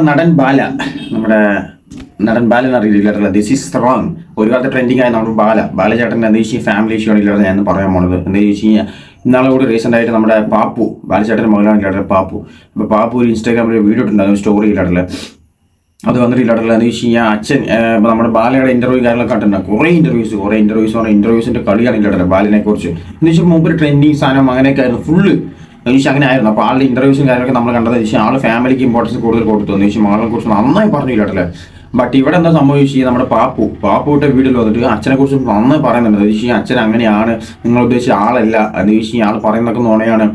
നമ്മുടെ നടൻ ബാല നമ്മുടെ നടൻ ബാല എന്ന് അറിയില്ല ദിസ് ഈസ് റോങ് ഒരു കാലത്ത് ട്രെൻഡിങ് ആയ നമ്മുടെ ബാല. ബാലചേട്ടൻ എന്താ വെച്ചാൽ ഫാമിലി ഇഷ്യൂ ആണ് ഞാൻ പറയാൻ പോണത്. എന്താ വെച്ച് കഴിഞ്ഞാൽ ഇന്നാളെ കൂടി റീസെന്റ് ആയിട്ട് നമ്മുടെ പാപ്പു ബാലചേട്ടന്റെ മകളാണ് ഇല്ലാതെ പാപ്പു അപ്പോൾ പാപ്പു ഒരു ഇൻസ്റ്റാഗ്രാമിൽ വീഡിയോ ഇട്ടുണ്ടായിരുന്നു സ്റ്റോറി ഇല്ലാട്ടില്ല അത് വന്നിട്ടില്ല എന്ന് വെച്ച് കഴിഞ്ഞാൽ അച്ഛൻ നമ്മുടെ ബാലയുടെ ഇന്റർവ്യൂ കാര്യങ്ങളൊക്കെ കണ്ടിട്ടുണ്ട്. കുറേ ഇന്റർവ്യൂസ് കുറേ ഇന്റർവ്യൂസ് പറഞ്ഞാൽ ഇന്റർവ്യൂസിന്റെ കളിയാണ് ഇല്ലാട്ടല്ലേ ബാലിനെ കുറിച്ച് എന്ന് വെച്ചാൽ മുമ്പ് ട്രെൻഡിങ് സാധനം അങ്ങനെയൊക്കെ ആയിരുന്നു. ഫുള്ള് എന്ന് അങ്ങനെ ആയിരുന്നു അപ്പോൾ ആളുടെ ഇന്റർവ്യൂസും കാര്യങ്ങളൊക്കെ നമ്മൾ കണ്ടത് വെച്ചാൽ ആൾ ഫാമിലിക്ക് ഇമ്പോർട്ടൻസ് കൂടുതൽ കൊടുത്തു ആളെ മകളെ കുറിച്ച് നന്നായി പറഞ്ഞു കേട്ടല്ലേ? ബട്ട് ഇവിടെ എന്താ സംഭവിച്ചു? നമ്മുടെ പാപ്പു പാപ്പുവിട്ട് വീട്ടിൽ വന്നിട്ട് അച്ഛനെ കുറിച്ച് നന്നായി പറയുന്നുണ്ട്. വെച്ചാൽ അച്ഛൻ അങ്ങനെയാണ്. നിങ്ങൾ ഉദ്ദേശിച്ച ആളല്ല. വെച്ചാൽ ആൾ പറയുന്നതൊക്കെ നോണയാണ്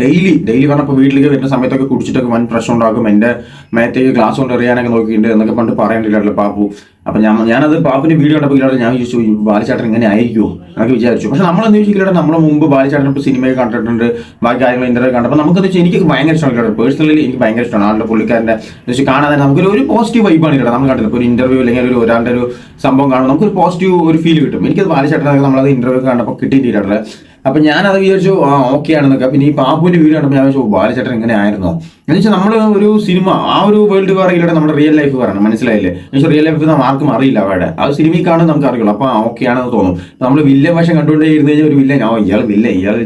ഡെയിലി ഡെയിലി പറഞ്ഞപ്പോൾ വീട്ടിലേക്ക് വരുന്ന സമയത്തൊക്കെ കുടിച്ചിട്ടൊക്കെ വൻ പ്രശ്നം ഉണ്ടാക്കും. എന്റെ മേത്തേക്ക് ഗ്ലാസ് കൊണ്ട് എറിയാനൊക്കെ നോക്കിയിട്ടുണ്ട് എന്നൊക്കെ പണ്ട് പറയണ്ടില്ലല്ലോ പാപ്പു? അപ്പം ഞാൻ ഞാനത് പാപ്പിന്റെ വീഡിയോ കണ്ടപ്പോൾ ഞാൻ ചോദിച്ചു ബാലചാട്ടൻ ഇങ്ങനെ ആയിരിക്കുമോ? എന്നൊക്കെ വിചാരിച്ചു. പക്ഷെ നമ്മളെന്ന് ചോദിച്ചില്ല നമ്മളെ മുമ്പ് ബാലചാട്ടൻ ഇപ്പോൾ സിനിമയിൽ കണ്ടിട്ടുണ്ട് ബാക്കി കാര്യങ്ങൾ ഇന്റർവ്യൂ കണ്ടപ്പോൾ നമുക്ക് വെച്ചാൽ എനിക്ക് ഭയങ്കര ഇഷ്ടമാണ് പേഴ്സണലി എനിക്ക് ഭയങ്കര ഇഷ്ടമാണ്. ആളുടെ പുള്ളിക്കാരന്റെ എന്ന് വെച്ചാൽ കാണാതെ നമുക്കൊരു ഒരു പോസിറ്റീവ് വൈബാണ് കേട്ടോ നമ്മൾ കണ്ടില്ല ഇപ്പോൾ ഒരു ഇന്റർവ്യൂ അല്ലെങ്കിൽ ഒരു ഒരാളുടെ ഒരു സംഭവം കാണുമ്പോൾ നമുക്കൊരു പോസിറ്റീവ് ഒരു ഫീൽ കിട്ടും. എനിക്കത് നമ്മൾ നമ്മളത് ഇന്റർവ്യൂ കണ്ടപ്പോൾ കിട്ടിയിട്ടില്ല അപ്പൊ ഞാനത് വിചാരിച്ചു ആ ഓക്കെ ആണെന്നൊക്കെ. പിന്നെ ഈ പാപ്പുവിന്റെ വീഡിയോ കണ്ടപ്പോൾ ഞാൻ ചോദിച്ചു "ഓ, ബാലചേട്ടൻ ഇങ്ങനെ ആയിരുന്നോ? എന്ന് വെച്ചാൽ നമ്മൾ ഒരു സിനിമ ആ ഒരു വേൾഡ് വാർ ഇല്ലാതെ നമ്മുടെ റിയൽ ലൈഫ് പറയണം മനസ്സിലായില്ലേ? എന്ന് വെച്ചാൽ റിയൽ ലൈഫ് ആർക്കും അറിയില്ല അവിടെ അത് സിനിമയിൽ കാണാൻ നമുക്ക് അറിയുള്ളൂ. അപ്പൊ ഓക്കെ ആണെന്ന് തോന്നും. നമ്മൾ വില്ലൻ വശം കണ്ടുകൊണ്ടേ ഇരുന്ന് കഴിഞ്ഞാൽ ഒരു വില്ലൻ ആ ഇയാൾ വില്ല ഇയാൾ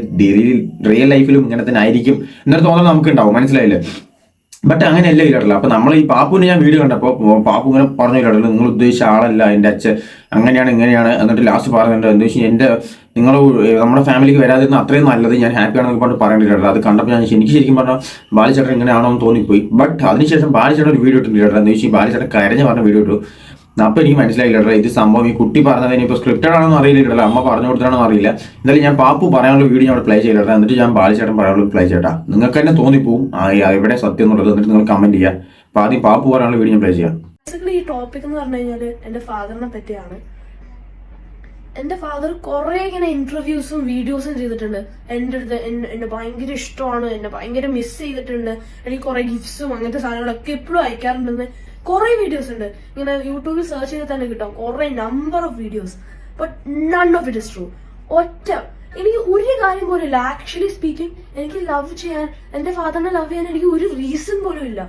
റിയൽ ലൈഫിലും ഇങ്ങനെ തന്നെ ആയിരിക്കും. എന്നൊരു തോന്നൽ നമുക്ക് ഉണ്ടാവും മനസ്സിലായില്ലേ? ബട്ട് അങ്ങനെയല്ല ഇല്ലാട്ടില്ല അപ്പൊ നമ്മൾ ഈ പാപ്പുവിനെ ഞാൻ വീഡിയോ കണ്ടപ്പോൾ പാപ്പു ഇങ്ങനെ പറഞ്ഞു ഇല്ലാട്ടില്ല നിങ്ങൾ ഉദ്ദേശിച്ച ആളല്ല എന്റെ അച്ഛൻ അങ്ങനെയാണ് ഇങ്ങനെയാണ് എന്നിട്ട് ലാസ്റ്റ് പറയുന്നുണ്ട് എന്താ വെച്ചാൽ എന്റെ നിങ്ങൾ നമ്മുടെ ഫാമിലിക്ക് വരാതിരുന്ന അത്രയും നല്ലത്. ഞാൻ ഹാപ്പി ആണെന്ന് പറഞ്ഞ് പറയേണ്ടില്ല അത് കണ്ടപ്പോൾ ഞാൻ എനിക്ക് ശരിക്കും പറഞ്ഞാൽ ബാലിച്ചേട്ടൻ ഇങ്ങനെയാണോ എന്ന് തോന്നിപ്പോയി. ബട്ട് അതിനുശേഷം ബാലിച്ചേട്ടൻ ഒരു വീഡിയോ ഇട്ടില്ല എന്താ വെച്ചാൽ ബാലിച്ചേട്ടൻ കരഞ്ഞ് പറഞ്ഞ വീഡിയോ ഇട്ടു. അപ്പൊ എനിക്ക് മനസ്സിലായില്ല ഇത് സംഭവം ഈ കുട്ടി പറഞ്ഞത് ഇനിയിപ്പോൾ സ്ക്രിപ്റ്റഡ് ആണെന്ന് അറിയില്ല അമ്മ പറഞ്ഞു കൊടുത്താണെന്ന് അറിയില്ല. എന്തായാലും ഞാൻ പാപ്പു പറയാനുള്ള വീഡിയോ ഞാൻ പ്ലേ ചെയ്തില്ല എന്നിട്ട് ഞാൻ ബാലിച്ചേട്ടൻ പറയാനുള്ള പ്ലേ ചെയ്യട്ടാ നിങ്ങൾക്ക് തന്നെ തോന്നിപ്പോവും. എവിടെ സത്യം എന്നുള്ളത് എന്നിട്ട് നിങ്ങൾ കമന്റ് ചെയ്യുക അപ്പൊ ആദ്യം പാപ്പു പറയാനുള്ള വീഡിയോ ഞാൻ പ്ലേ ചെയ്യാം. ഈ ടോപ്പിക് എന്ന് പറഞ്ഞു എന്റെ ഫാദറിനെ പറ്റിയാണ്. എന്റെ ഫാദർ കുറെ ഇങ്ങനെ ഇന്റർവ്യൂസും വീഡിയോസും ചെയ്തിട്ടുണ്ട്. എന്റെ അടുത്ത് എന്നെ ഭയങ്കര ഇഷ്ടമാണ്. എന്നെ ഭയങ്കര മിസ് ചെയ്തിട്ടുണ്ട്. എനിക്ക് കുറെ ഗിഫ്റ്റ്സും അങ്ങനത്തെ സാധനങ്ങളൊക്കെ എപ്പോഴും അയക്കാറുണ്ടെന്ന് കുറെ വീഡിയോസ് ഉണ്ട്. ഇങ്ങനെ യൂട്യൂബിൽ സെർച്ച് ചെയ്താൽ തന്നെ കിട്ടും. കുറെ number of videos but none of it is true ഒറ്റ. എനിക്ക് ഒരു കാര്യം പോലും ഇല്ല ആക്ച്വലി സ്പീക്കിംഗ് എനിക്ക് ലവ് ചെയ്യാൻ എന്റെ ഫാദറിനെ ലവ് ചെയ്യാൻ എനിക്ക് ഒരു റീസൺ പോലും ഇല്ല.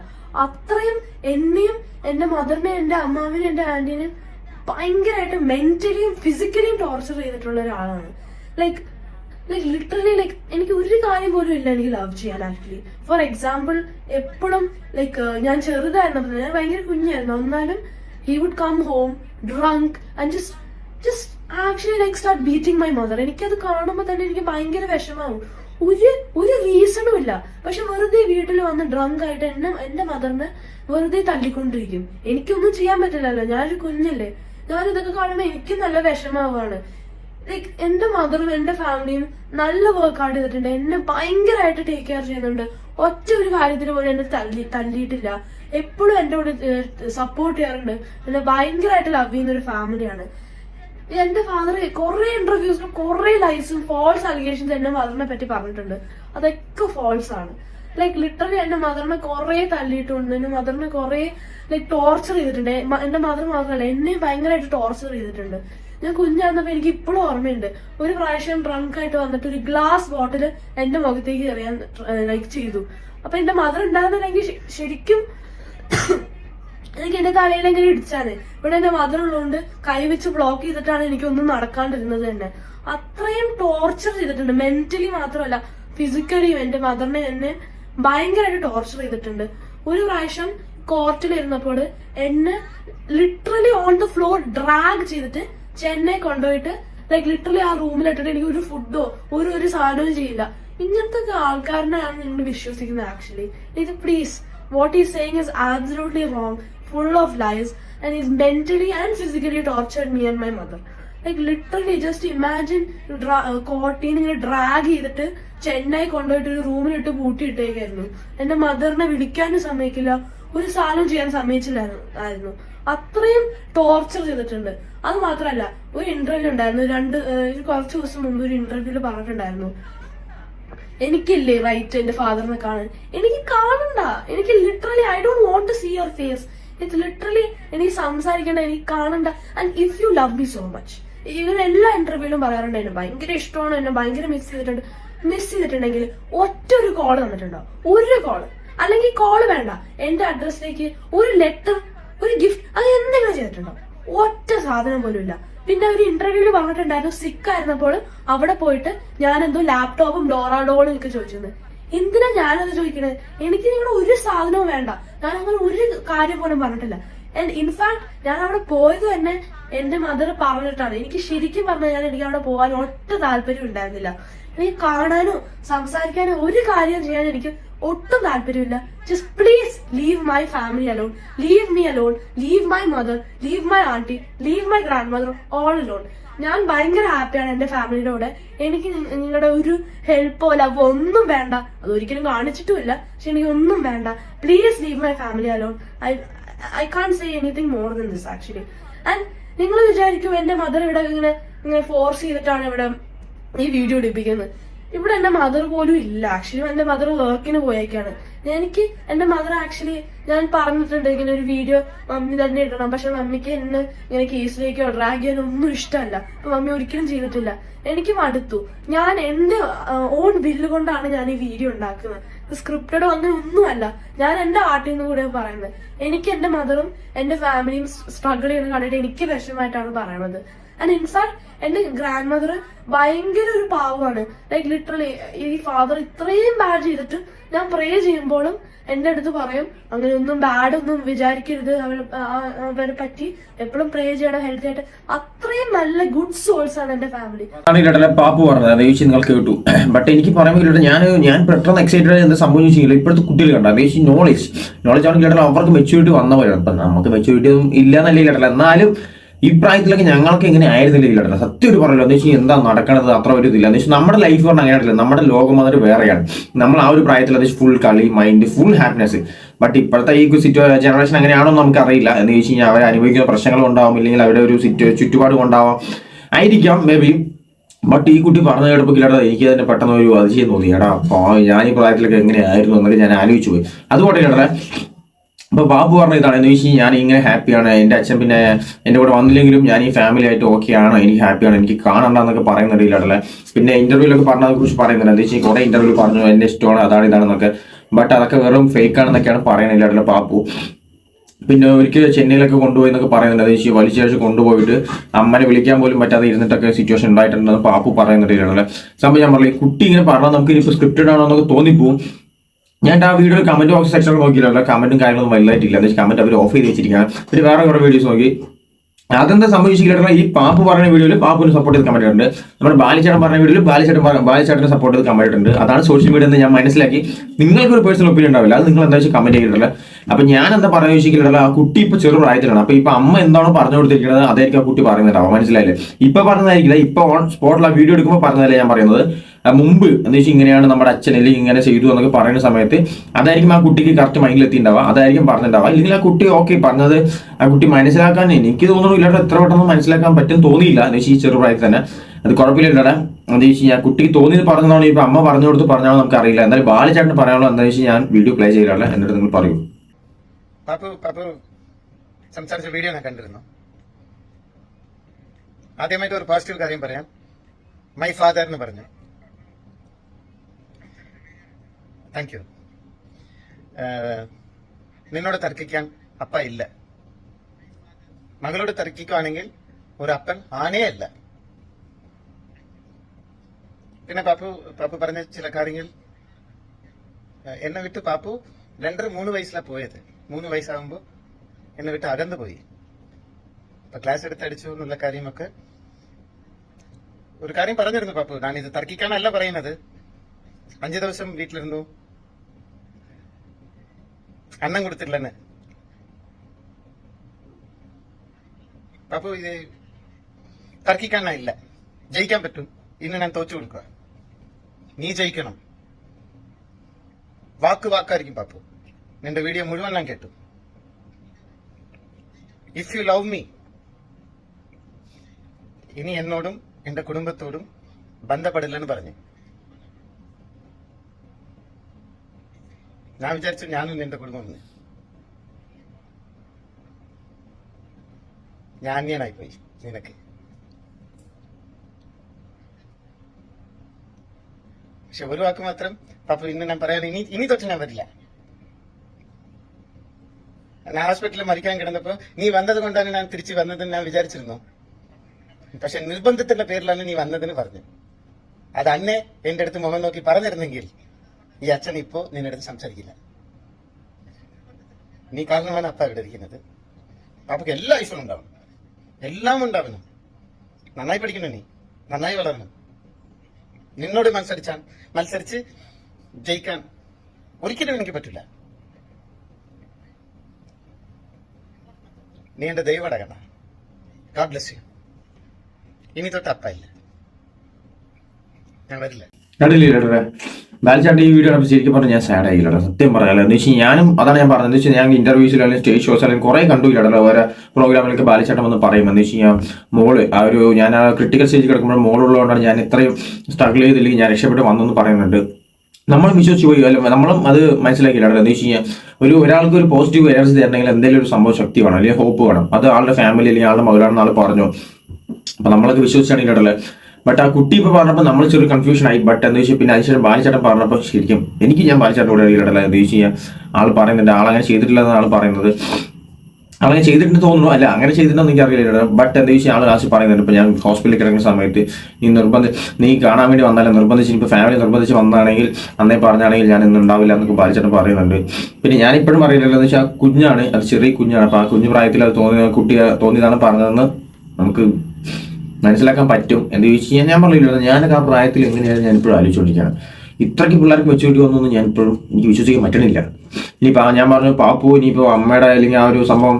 അത്രയും എന്നെയും എന്റെ മദറിനെ എന്റെ അമ്മാവിനെ എന്റെ ആന്റീനെയും ഭയങ്കരമായിട്ട് മെന്റലിയും ഫിസിക്കലിയും ടോർച്ചർ ചെയ്തിട്ടുള്ള ഒരാളാണ്. ലൈക്ക് ലൈക്ക് ലിറ്ററലി ലൈക്ക് എനിക്ക് ഒരു കാര്യം പോലും ഇല്ല എനിക്ക് ലവ് ചെയ്യാൻ ആക്ച്വലി ഫോർ എക്സാമ്പിൾ എപ്പോഴും ലൈക്ക് ഞാൻ ചെറുതായിരുന്നപ്പോൾ ഞാൻ ഭയങ്കര കുഞ്ഞായിരുന്നു. എന്നാലും he would come home drunk and just just actually like start beating my mother എനിക്കത് കാണുമ്പോൾ തന്നെ എനിക്ക് ഭയങ്കര വിഷമാവും. ഒരു ഒരു റീസണും ഇല്ല. പക്ഷെ വെറുതെ വീട്ടിൽ വന്ന് ഡ്രങ്ക് ആയിട്ട് എന്നെ എന്റെ മദറിനെ വെറുതെ തല്ലിക്കൊണ്ടിരിക്കും. എനിക്കൊന്നും ചെയ്യാൻ പറ്റില്ലല്ലോ. ഞാനൊരു കുഞ്ഞല്ലേ. ഞാനിതൊക്കെ കാണുമ്പോൾ എനിക്ക് നല്ല വിഷമാവാണ് ലൈക്ക് എന്റെ മദറും എന്റെ ഫാമിലിയും നല്ല വർക്ക് ഔട്ട് ചെയ്തിട്ടുണ്ട്. എന്നെ ഭയങ്കരമായിട്ട് ടേക്ക് കെയർ ചെയ്യുന്നുണ്ട്. ഒറ്റ ഒരു കാര്യത്തിന് പോലും എന്നെ തല്ലി തല്ലിയിട്ടില്ല എപ്പോഴും എന്റെ കൂടെ സപ്പോർട്ട് ചെയ്യാറുണ്ട്. എന്നെ ഭയങ്കരമായിട്ട് ലവ് ചെയ്യുന്ന ഒരു ഫാമിലിയാണ് എന്റെ ഫാദർ കുറെ ഇന്റർവ്യൂസിലും കുറെ ലൈസും ഫോൾസ് അലിഗേഷൻസ് എന്റെ മദറിനെ പറ്റി പറഞ്ഞിട്ടുണ്ട്. അതൊക്കെ ഫോൾസ് ആണ്. ലൈക്ക് ലിറ്ററലി എന്റെ മദറിനെ കുറെ തല്ലിയിട്ടുണ്ട് എന്റെ മദറിനെ കുറെ ലൈക്ക് ടോർച്ചർ ചെയ്തിട്ടുണ്ട്. എന്റെ മദർ മാത്രമല്ല എന്നെ ഭയങ്കരമായിട്ട് ടോർച്ചർ ചെയ്തിട്ടുണ്ട്. ഞാൻ കുഞ്ഞായിരുന്നപ്പോ എനിക്ക് ഇപ്പോഴും ഓർമ്മയുണ്ട്. ഒരു പ്രാവശ്യം ഡ്രങ്ക് ആയിട്ട് വന്നിട്ട് ഒരു ഗ്ലാസ് ബോട്ടിൽ എന്റെ മുഖത്തേക്ക് എറിയാൻ ലൈക്ക് ചെയ്തു. അപ്പൊ എന്റെ മദർ ഉണ്ടായിരുന്നില്ലെങ്കിൽ ശരിക്കും എനിക്ക് എന്റെ തലയിൽ ഇടിച്ചാണ് ഇവിടെ എന്റെ മദർ ഉള്ളതുകൊണ്ട് കൈവച്ച് ബ്ലോക്ക് ചെയ്തിട്ടാണ് എനിക്കൊന്നും നടക്കാണ്ടിരുന്നത് തന്നെ. അത്രയും ടോർച്ചർ ചെയ്തിട്ടുണ്ട്. മെന്റലി മാത്രമല്ല ഫിസിക്കലിയും എന്റെ മദറിനെ എന്നെ ഭയങ്കരമായിട്ട് ടോർച്ചർ ചെയ്തിട്ടുണ്ട്. ഒരു പ്രാവശ്യം കോർട്ടിലിരുന്നപ്പോൾ എന്നെ literally on the floor drag ചെയ്തിട്ട് ചെന്നൈ കൊണ്ടുപോയിട്ട് ലൈക്ക് ലിറ്ററലി ആ റൂമിലിട്ടിട്ട് എനിക്ക് ഒരു ഫുഡോ ഒരു ഒരു സാധനവും ചെയ്യില്ല. ഇങ്ങനത്തെ ആൾക്കാരനെയാണ് നിങ്ങൾ വിശ്വസിക്കുന്നത് ആക്ച്വലി ഇത് please what is saying is absolutely wrong full of lies and is mentally and physically tortured me and my mother like literally just imagine കോട്ടീൻ ഇങ്ങനെ ഡ്രാഗ് ചെയ്തിട്ട് ചെന്നൈ കൊണ്ടുപോയിട്ട് ഒരു റൂമിലിട്ട് പൂട്ടിയിട്ടേക്കായിരുന്നു. എന്റെ മദറിനെ വിളിക്കാനും സമ്മതിക്കില്ല. ഒരു സാധനം ചെയ്യാൻ സമ്മതിച്ചില്ലായിരുന്നു. അത്രയും ടോർച്ചർ ചെയ്തിട്ടുണ്ട്. അത് മാത്രമല്ല ഒരു ഇന്റർവ്യൂ ഉണ്ടായിരുന്നു. രണ്ട് കുറച്ച് ദിവസം മുമ്പ് ഒരു ഇന്റർവ്യൂൽ പറഞ്ഞിട്ടുണ്ടായിരുന്നു. എനിക്കില്ലേ റൈറ്റ് എന്റെ ഫാദറിനെ കാണാൻ? എനിക്ക് കാണണ്ട. എനിക്ക് literally I don't want to see your face it literally എനിക്ക് സംസാരിക്കേണ്ട എനിക്ക് കാണണ്ട. And if you love me so much ഇവർ എല്ലാ ഇന്റർവ്യൂലും പറയാറുണ്ട് എന്നെ. ഭയങ്കര ഇഷ്ടമാണ് എന്നെ. ഭയങ്കര മിസ് ചെയ്തിട്ടുണ്ട്. മിസ് ചെയ്തിട്ടുണ്ടെങ്കിൽ ഒറ്റ ഒരു കോൾ തന്നിട്ടുണ്ടോ? ഒരു കോൾ അല്ലെങ്കിൽ കോൾ വേണ്ട. എന്റെ അഡ്രസ്സിലേക്ക് ഒരു ലെറ്റർ ഒരു ഗിഫ്റ്റ് അത് എന്തെങ്കിലും ചെയ്തിട്ടുണ്ടോ? ഒറ്റ സാധനം പോലും ഇല്ല. പിന്നെ ഒരു ഇന്റർവ്യൂൽ പറഞ്ഞിട്ടുണ്ടായിരുന്നു സിക്ക് ആയിരുന്നപ്പോൾ അവിടെ പോയിട്ട് ഞാൻ എന്തോ ലാപ്ടോപ്പും ഡോറാഡോളും ഒക്കെ ചോദിച്ചത് എന്തിനാ ഞാനത് ചോദിക്കണത് എനിക്ക് നിങ്ങളുടെ ഒരു സാധനവും വേണ്ട. ഞാൻ അങ്ങനെ ഒരു കാര്യം പോലും പറഞ്ഞിട്ടില്ല. ആൻഡ് ഇൻഫാക്ട് ഞാൻ അവിടെ പോയത് തന്നെ എന്റെ മദർ പറഞ്ഞിട്ടാണ്. എനിക്ക് ശരിക്കും പറഞ്ഞു ഞാൻ എനിക്ക് അവിടെ പോകാൻ ഒട്ടും താല്പര്യം ഉണ്ടായിരുന്നില്ല. എനിക്ക് കാണാനോ സംസാരിക്കാനോ ഒരു കാര്യം ചെയ്യാൻ എനിക്ക് ഒട്ടും താല്പര്യമില്ല. Just please leave my family alone leave me alone leave my mother leave my aunty leave my grandmother all alone ഞാൻ ഭയങ്കര ഹാപ്പിയാണ് എന്റെ ഫാമിലിയുടെ കൂടെ. എനിക്ക് നിങ്ങളുടെ ഒരു ഹെൽപ്പോ ലവോ ഒന്നും വേണ്ട. അതൊരിക്കലും കാണിച്ചിട്ടുമില്ല. പക്ഷെ എനിക്ക് ഒന്നും വേണ്ട. Please leave my family alone I I can't say anything more than this actually and നിങ്ങൾ വിചാരിക്കും എന്റെ മദർ ഇവിടെ ഇങ്ങനെ ഇങ്ങനെ ഫോഴ്സ് ചെയ്തിട്ടാണ് ഇവിടെ ഈ വീഡിയോ ഇടിപ്പിക്കുന്നത്. ഇവിടെ എന്റെ മദർ പോലും ഇല്ല. ആക്ച്വലി എന്റെ മദർ വർക്കിന് പോയേക്കാണ്. എനിക്ക് എന്റെ മദർ ആക്ച്വലി ഞാൻ പറഞ്ഞിട്ടുണ്ട് ഇങ്ങനെ ഒരു വീഡിയോ മമ്മി തന്നെ ഇടണം. പക്ഷെ മമ്മിക്ക് എന്നെ ഇങ്ങനെ കേസിലേക്കോ ഡ്രാഗ് ചെയ്യാനോ ഒന്നും ഇഷ്ടമല്ല. അപ്പൊ മമ്മി ഒരിക്കലും ചെയ്തിട്ടില്ല. എനിക്ക് മടുത്തു. ഞാൻ എന്റെ ഓൺ ബില്ല് കൊണ്ടാണ് ഞാൻ ഈ വീഡിയോ ഉണ്ടാക്കുന്നത്. സ്ക്രിപ്റ്റഡോ അങ്ങനെ ഒന്നുമല്ല. ഞാൻ എന്റെ ആർട്ടിൽ നിന്ന് കൂടെ പറയുന്നത്. എനിക്ക് എന്റെ മദറും എന്റെ ഫാമിലിയും സ്ട്രഗിൾ ചെയ്യുന്ന കണ്ടിട്ട് എനിക്ക് വിഷമമായിട്ടാണ് പറയണത് ആൻഡ് ഇൻഫാക്ട് എന്റെ ഗ്രാൻഡ് മദർ ഭയങ്കര ഒരു പാവമാണ്. ലൈക്ക് ലിറ്ററലി ഈ ഫാദർ ഇത്രയും ബാഡ് ചെയ്തിട്ട് ഞാൻ പ്രേ ചെയ്യുമ്പോഴും എന്റെ അടുത്ത് പറയും അങ്ങനെ ഒന്നും ബാഡ് ഒന്നും വിചാരിക്കരുത്. അവർ അവരെ പറ്റി എപ്പോഴും പ്രേ ചെയ്യണം ഹെൽത്തി ആയിട്ട്. അത്രയും നല്ല ഗുഡ് സോൾസ് ആണ് എന്റെ ഫാമിലി ആണ് പാപ്പ് പറഞ്ഞത്. അതേ നിങ്ങൾ കേട്ടു. ബട്ട് എനിക്ക് വേണ്ടിയിട്ട് ഞാൻ ഞാൻ പെട്ടെന്ന് എക്സൈറ്റഡ് ആയി എന്താ സംഭവം ഇപ്പോഴത്തെ കുട്ടികൾ കണ്ടോ? അതേ നോളേജ് നോളേജ് ആണ് കേട്ടാൽ അവർക്ക് മെച്യൂരിറ്റി വന്നവരാണ് ഇപ്പം നമുക്ക് മെച്യൂരിറ്റി ഒന്നും ഇല്ല എന്നല്ലേ കേട്ടല്ലോ എന്നാലും ഈ പ്രായത്തിലൊക്കെ ഞങ്ങൾക്ക് ഇങ്ങനെ ആയിരുന്നില്ല ഇല്ലടല്ല സത്യം ഒരു പറയല്ലോ എന്ന് വെച്ചാൽ എന്താ നടക്കണത് അത്ര ഒരു ഇതില്ല. എന്ന് വെച്ചാൽ നമ്മുടെ ലൈഫ് പറഞ്ഞാൽ അങ്ങനെയല്ല നമ്മുടെ ലോകം അതൊരു വേറെയാണ്. നമ്മൾ ആ ഒരു പ്രായത്തിൽ അത് ഫുൾ കളി മൈൻഡ് ഫുൾ ഹാപ്പിനെസ് ബട്ട് ഇപ്പോഴത്തെ ഈ സിറ്റുവേ ജനറേഷൻ അങ്ങനെയാണോ എന്ന് അറിയില്ല എന്ന് ചോദിച്ചു കഴിഞ്ഞാൽ അവർ അനുഭവിക്കുന്ന പ്രശ്നങ്ങൾ ഉണ്ടാവും ഇല്ലെങ്കിൽ അവരുടെ ഒരു സിറ്റു ചുറ്റുപാടും ഉണ്ടാവാം ആയിരിക്കാം മേ ബി ബട്ട് ഈ കുട്ടി പറഞ്ഞു കേട്ടപ്പോൾ എനിക്ക് തന്നെ പെട്ടെന്ന് ഒരു അതിശയം തോന്നി. എടാ ഞാൻ ഈ പ്രായത്തിലൊക്കെ എങ്ങനെയായിരുന്നു എന്നൊക്കെ ഞാൻ ആലോചിച്ചു പോയി. അതുകൊണ്ട് കേട്ടേ അപ്പൊ ബാബു പറഞ്ഞ ഇതാണ്. എന്ന് വെച്ചാൽ ഞാൻ ഇങ്ങനെ ഹാപ്പിയാണ്. എന്റെ അച്ഛൻ പിന്നെ എന്റെ കൂടെ വന്നില്ലെങ്കിലും ഞാൻ ഈ ഫാമിലി ആയിട്ട് ഓക്കെ ആണ്. എനിക്ക് ഹാപ്പിയാണ്. എനിക്ക് കാണണ്ടെന്നൊക്കെ പറയുന്നുണ്ട് ഇല്ലാട്ടല്ലേ പിന്നെ ഇന്റർവ്യൂലൊക്കെ പറഞ്ഞതിനെ കുറിച്ച് പറയുന്നുണ്ട്. എന്താ വെച്ചാൽ കുറെ ഇന്റർവ്യൂ പറഞ്ഞു എന്റെ ഇഷ്ടമാണ്. അതാണ് ഇതാണെന്നൊക്കെ ബട്ട് അതൊക്കെ വെറും ഫേക്ക് ആണെന്നൊക്കെയാണ് പറയുന്നത് ബാബു. പിന്നെ ഒരിക്കൽ ചെന്നൈയിലൊക്കെ കൊണ്ടുപോയി എന്നൊക്കെ പറയുന്നുണ്ട്. അത് വെച്ചാൽ വലിച്ചേഴ്ച കൊണ്ടുപോയിട്ട് അമ്മനെ വിളിക്കാൻ പോലും പറ്റാതെ ഇരുന്നിട്ടൊക്കെ സിറ്റുവേഷൻ ഉണ്ടായിട്ടുണ്ടെന്ന് പാപ്പു പറയുന്നുണ്ട് സംഭവം ഞാൻ പറഞ്ഞു കുട്ടി ഇങ്ങനെ പറഞ്ഞാൽ നമുക്ക് ഇനിയിപ്പോൾ സ്ക്രിപ്റ്റഡ് ആണോ എന്നൊക്കെ തോന്നിപ്പോവും. ഞാൻ ആ വീഡിയോ കമന്റ് ബോക്സ് സെക്ഷനിൽ നോക്കിയില്ല കമന്റും കാര്യങ്ങളൊന്നും വലുതായിട്ടില്ല. വെച്ചാൽ കമന്റ് അവർ ഓഫ് ചെയ്ത് വെച്ചിരിക്കുകയാണ്. പിന്നെ വേറെ കുറെ വീഡിയോസ് നോക്കി. അതെന്താ സംഭവിച്ചിട്ടുള്ള ഈ പാപ്പ് പറഞ്ഞ വീഡിയോയിൽ പാപ്പിന് സപ്പോർട്ട് ചെയ്ത് കമന്റ് ഉണ്ട് നമ്മുടെ ബാലിച്ചേട്ടൻ പറഞ്ഞ വീഡിയോയിൽ ബാലിച്ചേട്ടൻ ബാലിച്ചേട്ടനെ സപ്പോർട്ട് ചെയ്ത് കമന്റ് ഉണ്ട് അതാണ് സോഷ്യൽ മീഡിയ എന്ന് ഞാൻ മനസ്സിലാക്കി. നിങ്ങൾക്ക് ഒരു പേഴ്സണൽ ഒപ്പീനിയൻ ഉണ്ടാവില്ല. അത് നിങ്ങൾ എന്താ വെച്ചാൽ കമന്റ് ചെയ്തിട്ടില്ല അപ്പൊ ഞാൻ എന്താ പറഞ്ഞു ചോദിച്ചില്ല ആ കുട്ടി ഇപ്പൊ ചെറു പ്രായത്തിലാണ്. അപ്പൊ ഇപ്പൊ അമ്മ എന്താണോ പറഞ്ഞു കൊടുത്തിരിക്കുന്നത് അതായിരിക്കും ആ കുട്ടി പറയുന്നുണ്ടാവും മനസ്സിലായില്ലേ? ഇപ്പൊ പറഞ്ഞതായിരിക്കില്ല. ഇപ്പൊ ഓൺ സ്പോട്ടിൽ ആ വീഡിയോ എടുക്കുമ്പോൾ പറഞ്ഞതല്ലേ ഞാൻ പറയുന്നത്. മുമ്പ് എന്ന് വെച്ചാൽ ഇങ്ങനെയാണ് നമ്മുടെ അച്ഛൻ അല്ലെങ്കിൽ ഇങ്ങനെ ചെയ്തു എന്നൊക്കെ പറയുന്ന സമയത്ത് അതായിരിക്കും ആ കുട്ടിക്ക് കറക്റ്റ് മൈൻഡിൽ എത്തിയിട്ടുണ്ടാവുക അതായിരിക്കും പറഞ്ഞിട്ടുണ്ടാവുക അല്ലെങ്കിൽ ആ കുട്ടി ഓക്കെ പറഞ്ഞത് ആ കുട്ടി മനസ്സിലാക്കാൻ എനിക്ക് തോന്നുന്നു ഇല്ലാതെ എത്ര പെട്ടെന്ന് മനസ്സിലാക്കാൻ പറ്റും തോന്നിയില്ല. എന്ന് വെച്ചാൽ ഈ ചെറുപ്രായത്തിൽ തന്നെ. അത് കുഴപ്പമില്ലടാ എന്താ വെച്ചാൽ ഞാൻ കുട്ടിക്ക് തോന്നിയത് പറഞ്ഞതാണ്? ഇപ്പൊ അമ്മ പറഞ്ഞു കൊടുത്ത് പറഞ്ഞാണോ നമുക്ക് അറിയില്ല എന്തായാലും ബാലചാട്ടിന് പറയാനുള്ള എന്താ വെച്ചാൽ ഞാൻ വീഡിയോ പ്ലേ ചെയ്യാറില്ല എന്നിട്ട് നിങ്ങൾ പറയൂ. സംസാരിച്ച വീഡിയോ ഞാൻ കണ്ടിരുന്നു. ആദ്യമായിട്ട് ഒരു പോസിറ്റീവ് കാര്യം പറയാം. മൈ ഫാദർ എന്ന് പറഞ്ഞു. താങ്ക് യു നിന്നോട് തർക്കിക്കാൻ അപ്പ ഇല്ല. മകളോട് തർക്കിക്കുവാണെങ്കിൽ ഒരു അപ്പൻ ആനയല്ല പിന്നെ പാപ്പു പാപ്പു പറഞ്ഞ ചില കാര്യങ്ങൾ എന്നെ വിട്ട് പാപ്പു രണ്ടര മൂന്ന് വയസ്സിലാണ് പോയത്. മൂന്ന് വയസ്സാകുമ്പോൾ എന്നെ വിട്ട് അകന്നു പോയി. അപ്പൊ ക്ലാസ് എടുത്ത് അടിച്ചു എന്നുള്ള കാര്യമൊക്കെ ഒരു കാര്യം പറഞ്ഞിരുന്നു പാപ്പു. ഞാനിത് തർക്കിക്കാനല്ല പറയുന്നത്. അഞ്ചു ദിവസം വീട്ടിലിരുന്നു. അന്നം കൊടുത്തില്ലെന്ന് അപ്പൊ ഇത് തർക്കിക്കാനില്ല ജയിക്കാൻ പറ്റും. ഇന്ന് ഞാൻ തോച്ചു കൊടുക്കുക. നീ ജയിക്കണം. വാക്ക് വാക്കായിരിക്കും പാപ്പു. നിന്റെ വീഡിയോ മുഴുവൻ ഞാൻ കേട്ടു. ഇഫ് യു ലവ് മീ ഇനി എന്നോടും എന്റെ കുടുംബത്തോടും ബന്ധപ്പെടില്ലെന്ന് പറഞ്ഞു. ഞാൻ വിചാരിച്ചു ഞാനും നിന്റെ കുടുംബം. ഞാൻ പോയി നിനക്ക്. പക്ഷെ ഒരു വാക്ക് മാത്രം പാപ്പ ഇന്ന് ഞാൻ പറയാൻ ഇനി ഇനി തൊട്ട് ഞാൻ വരില്ല. ഞാൻ ഹോസ്പിറ്റലിൽ മരിക്കാൻ കിടന്നപ്പോ നീ വന്നത് കൊണ്ടാണ് ഞാൻ തിരിച്ചു വന്നതെന്ന് ഞാൻ വിചാരിച്ചിരുന്നു. പക്ഷെ നിർബന്ധത്തിന്റെ പേരിലാണ് നീ വന്നതെന്ന് പറഞ്ഞു. അത് അന്നെ എന്റെ അടുത്ത് മുഖം നോക്കി പറഞ്ഞിരുന്നെങ്കിൽ ഈ അച്ഛൻ ഇപ്പോ നിന്നടുത്ത് സംസാരിക്കില്ല. നീ കാരണമാണ് അപ്പ ഇവിടെ ഇരിക്കുന്നത്. പാപ്പക്ക് എല്ലാ ഐഫോണും ഉണ്ടാവും. എല്ലാം ഉണ്ടാവണം. നന്നായി പഠിക്കണം നീ. നന്നായി വളരണം. നിന്നോട് മത്സരിച്ചാൽ മത്സരിച്ച് ജയിക്കാൻ ഒരിക്കലും എനിക്ക് പറ്റില്ല. നീ എന്റെ ദൈവടകണ ഗാഡ് ബ്ലസ് യു ഇനി തൊട്ട് അപ്പയില്ല ഞാൻ വരില്ല. ബാലിച്ചാട്ട് ഈ വീഡിയോ കണ്ടപ്പോൾ ശരിക്കും പറഞ്ഞാൽ ഞാൻ സാഡ് ആയില്ലടാ. സത്യം പറയാലോ. എന്ന് വെച്ചാൽ ഞാനും അതാണ് ഞാൻ പറഞ്ഞത്. വെച്ചാൽ ഞാൻ ഇന്റർവ്യൂസിൽ അല്ലെങ്കിൽ സ്റ്റേജ് ഷോസ് അല്ലെങ്കിൽ കുറേ കണ്ടു ഇല്ലടോ ഓരോ പ്രോഗ്രാമിലൊക്കെ ബാലിച്ചാട്ടം വന്ന് പറയും എന്ന് വെച്ച് കഴിഞ്ഞാൽ മോൾ ആ ഒരു ഞാൻ ആ ക്രിട്ടിക്കൽ സ്റ്റേജിൽ കിടക്കുമ്പോൾ മോളുള്ളതുകൊണ്ടാണ് ഞാൻ ഇത്രയും സ്ട്രഗിൾ ചെയ്തില്ലെങ്കിൽ ഞാൻ രക്ഷപ്പെട്ട് വന്നെന്ന് പറയുന്നുണ്ട്. നമ്മൾ വിശ്വസിച്ച് പോയി. അല്ല നമ്മളും അത് മനസ്സിലാക്കിയില്ല എന്ന് വെച്ച് കഴിഞ്ഞാൽ ഒരു ഒരാൾക്ക് ഒരു പോസിറ്റീവ് എനർജി തരണമെങ്കിൽ എന്തെങ്കിലും ഒരു സംഭവം ശക്തി വേണം അല്ലെങ്കിൽ ഹോപ്പ് വേണം. അത് ആളുടെ ഫാമിലി അല്ലെങ്കിൽ ആളുടെ മകളാണെന്ന് ആൾ പറഞ്ഞു. അപ്പൊ നമ്മളൊക്കെ വിശ്വസിച്ചാണ് ഇടല്ലേ ബട്ട് ആ കുട്ടി ഇപ്പൊ പറഞ്ഞപ്പോൾ നമ്മൾ ചെറിയ കൺഫ്യൂഷൻ ആയി. ബട്ട് എന്ന് വെച്ചാൽ പിന്നെ അതിനുശേഷം ബാലിച്ചേട്ടൻ പറഞ്ഞപ്പോൾ ശരിക്കും എനിക്ക് ഞാൻ ബാലിച്ചേട്ടൻ കൂടെ ഇടല എന്ന് വെച്ച് കഴിഞ്ഞാൽ ആൾ പറയുന്നുണ്ട് ആളങ്ങനെ ചെയ്തിട്ടില്ലെന്നാണ് ആൾ പറയുന്നത്. അങ്ങനെ ചെയ്തിട്ടുണ്ട് തോന്നുന്നു. അല്ല അങ്ങനെ ചെയ്തിട്ടുണ്ടെന്ന് എനിക്ക് അറിയില്ല ബട്ട് എന്താ വെച്ചാൽ ആൾ ലാസ്റ്റ് പറയുന്നുണ്ട്. ഇപ്പൊ ഞാൻ ഹോസ്പിറ്റലിൽ കിടക്കുന്ന സമയത്ത് നീ നിർബന്ധ നീ കാണാൻ വേണ്ടി വന്നാലും നിർബന്ധിച്ച് ഇപ്പൊ ഫാമിലി നിർബന്ധിച്ച് വന്നാണെങ്കിൽ അന്നേ പറഞ്ഞാണെങ്കിൽ ഞാൻ ഇന്ന് ഉണ്ടാവില്ല എന്നൊക്കെ ബാലിച്ചേട്ടൻ പറയുന്നുണ്ട്. പിന്നെ ഞാൻ ഇപ്പോഴും പറയില്ലല്ലോ എന്ന് വെച്ചാൽ കുഞ്ഞാണ് അത് ചെറിയ കുഞ്ഞാണ്. അപ്പൊ ആ കുഞ്ഞു പ്രായത്തിൽ അത് തോന്നിയ കുട്ടി തോന്നിയതാണ് പറഞ്ഞതെന്ന് നമുക്ക് മനസ്സിലാക്കാൻ പറ്റും എന്ന് ചോദിച്ചു കഴിഞ്ഞാൽ ഞാൻ പറഞ്ഞില്ല ഞാനൊക്കെ ആ പ്രായത്തിൽ എങ്ങനെയാണ് ഞാൻ ഇപ്പോഴും ആലോചിച്ചുകൊണ്ടിരിക്കുകയാണ് ഇത്രയ്ക്ക് പിള്ളേർക്ക് മെച്ചൂരിറ്റി വന്നൊന്നും ഞാൻ ഇപ്പോഴും എനിക്ക് വിശ്വസിക്കാൻ പറ്റണില്ല. ഇനിയിപ്പോൾ ഞാൻ പറഞ്ഞു പാപ്പു ഇനിയിപ്പോൾ അമ്മയുടെ അല്ലെങ്കിൽ ആ ഒരു സംഭവം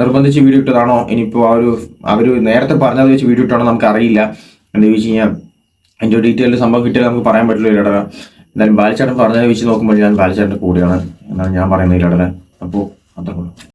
നിർബന്ധിച്ച് വീഡിയോ ഇട്ടതാണോ? ഇനിയിപ്പോൾ ആ ഒരു അവർ നേരത്തെ പറഞ്ഞത് വെച്ച് വീഡിയോ ഇട്ടാണോ നമുക്ക് അറിയില്ല. എന്ന് ചോദിച്ചു കഴിഞ്ഞാൽ അതിന്റെ ഡീറ്റെയിൽ സംഭവം കിട്ടിയാൽ നമുക്ക് പറയാൻ പറ്റില്ല ഇടട എന്തായാലും ബാലിച്ചേട്ടൻ പറഞ്ഞത് വെച്ച് നോക്കുമ്പോൾ ഞാൻ ബാലിച്ചേട്ടന്റെ കൂടെയാണ് എന്നാണ് ഞാൻ പറയുന്നത് ഇടട അപ്പോൾ അത്രേ